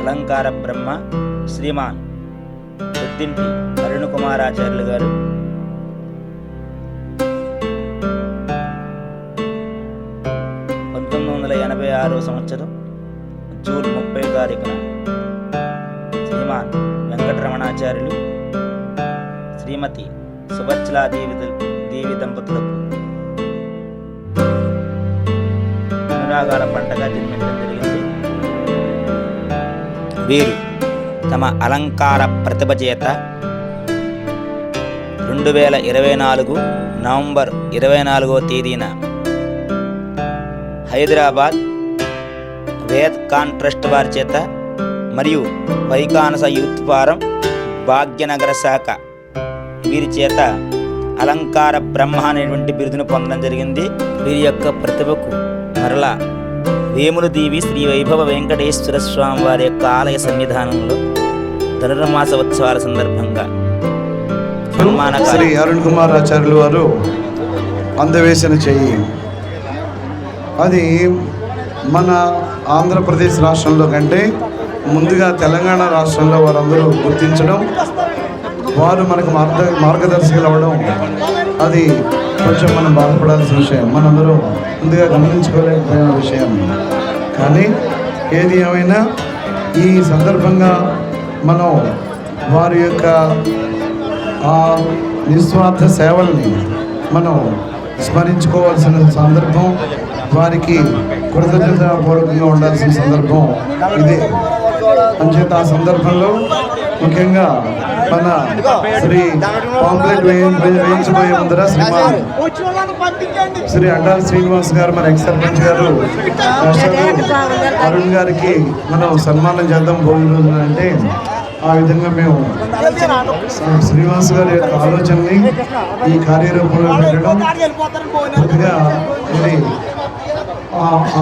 అలంకార బ్రహ్మ శ్రీమాన్ పెద్దింటి అరుణ్ కుమారాచార్యులు గారు. పంతొమ్మిది వందల ఎనభై ఆరో సంవత్సరం జూన్ ముప్పై తారీఖున శ్రీమాన్ వెంకటరమణాచార్యులు శ్రీమతి సుభద్రాదేవి దేవి దంపతులకు అనురాగాల పంటగా జన్మించడం జరిగింది. వీరు తమ అలంకార ప్రతిభ చేత రెండు వేల ఇరవై నాలుగు నవంబర్ ఇరవై నాలుగో తేదీన హైదరాబాద్ వేద్ ఖాన్ ట్రస్ట్ వారి చేత మరియు వైకానస యూత్ ఫారం భాగ్యనగర శాఖ వీరి చేత అలంకార బ్రహ్మ అనేటువంటి బిరుదును పొందడం జరిగింది. వీరి యొక్క ప్రతిభకు మరలా వేముల దేవి శ్రీ వైభవ వెంకటేశ్వర స్వామి వారి యొక్క ఆలయ సన్నిధానంలో ధనుర్మాస ఉత్సవాల సందర్భంగా శ్రీ అరుణ్ కుమార్ ఆచార్యులు వారు అందవేసిన చెయ్యి అది మన ఆంధ్రప్రదేశ్ రాష్ట్రంలో కంటే ముందుగా తెలంగాణ రాష్ట్రంలో వారందరూ గుర్తించడం వారు మనకు మార్గ మార్గదర్శకులు అవ్వడం అది కొంచెం మనం బాధపడాల్సిన విషయం మనందరూ ముందుగా గమనించుకోలేకపోయిన విషయం. కానీ ఏది ఏమైనా ఈ సందర్భంగా మనం వారి యొక్క ఆ నిస్వార్థ సేవల్ని మనం స్మరించుకోవాల్సిన సందర్భం వారికి కృతజ్ఞతాపూర్వకంగా ఉండాల్సిన సందర్భం ఇదే. అంచేత ఆ సందర్భంలో ముఖ్యంగా మన శ్రీ పాంప్లెట్ వేయించబోయే ముందర శ్రీమాన్ శ్రీ అడ్డాల శ్రీనివాస్ గారు మన ఎక్స్ సర్పంచ్ గారు అరుణ్ గారికి మనం సన్మానం చేద్దాం భోగి రోజున అంటే ఆ విధంగా మేము శ్రీనివాస్ గారి యొక్క ఆలోచనని ఈ కార్యరూపంలో పెట్టడం కొద్దిగా ఇది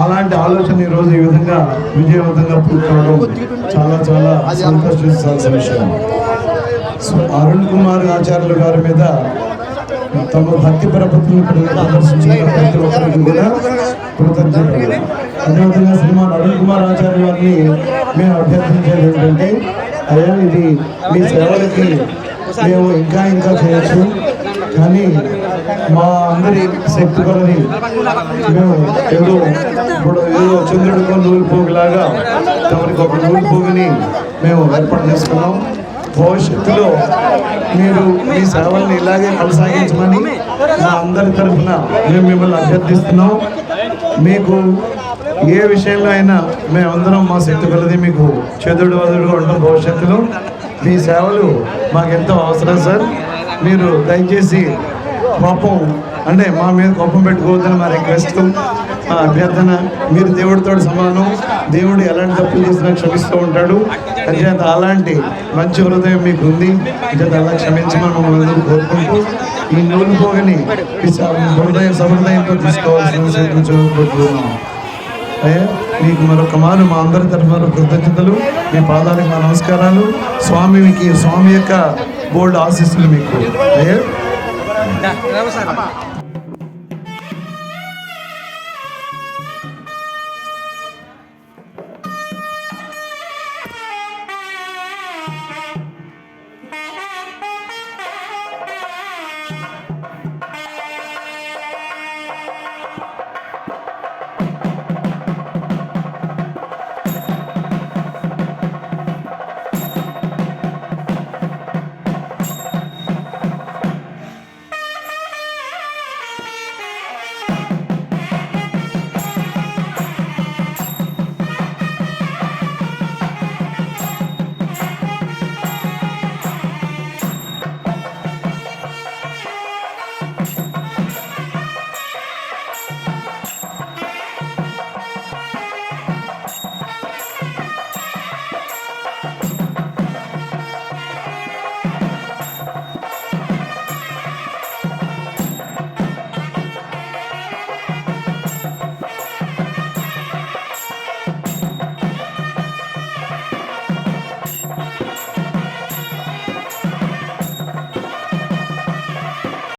అలాంటి ఆలోచన ఈ రోజు ఈ విధంగా విజయవంతంగా పూర్తవడం చాలా చాలా సంతోషించాల్సిన విషయం. సో అరుణ్ కుమార్ ఆచార్యులు గారి మీద తమ భక్తి ప్రపత్తులను ప్రదర్శించిన ప్రతి ఒక్కరికి కూడా కృతజ్ఞతలు. అదేవిధంగా సినిమా అరుణ్ కుమార్ ఆచార్య వారిని మేము అభ్యర్థించేది ఏంటంటే అయ్యా ఇది మీ సేవలకి మేము ఇంకా ఇంకా చేయొచ్చు. కానీ మా అందరి శక్తి కొలని మేము ఏదో ఇప్పుడు ఏదో చంద్రుడికో నూలు పోగులాగా తమరికి ఒక నూలిపోగుని మేము ఏర్పాటు చేసుకున్నాం. భవిష్యత్తులో మీరు మీ సేవల్ని ఇలాగే కొనసాగించమని మా అందరి తరఫున మేము మిమ్మల్ని అభ్యర్థిస్తున్నాం. మీకు ఏ విషయంలో అయినా మేమందరం మా శక్తి కొలది మీకు చెదుడు వదుడుగా ఉంటాం భవిష్యత్తులో. మీ సేవలు మాకెంతో అవసరం సార్. మీరు దయచేసి కోపం. అంటే మా మీద కోపం పెట్టుకోవద్దని మా రిక్వెస్ట్ అభ్యర్థన. మీరు దేవుడితో సమానం. దేవుడు ఎలాంటి తప్పులు చేసినా క్షమిస్తూ ఉంటాడు. అంచేత అలాంటి మంచి హృదయం మీకు ఉంది అంచేత అలా క్షమించమని మమ్మల్ని కోరుకుంటూ ఈ నూలు పోగని ఈ హృదయ తీసుకోవాల్సిన కోరుకుంటున్నాం అయ్యా మీకు మరొక మారు మా అందరి తరఫున కృతజ్ఞతలు. మీ పాదాలకు మా నమస్కారాలు. స్వామికి స్వామి యొక్క బోల్డ్ ఆశీస్సులు మీకు. అయ్యా Dah, kenapa sana? thank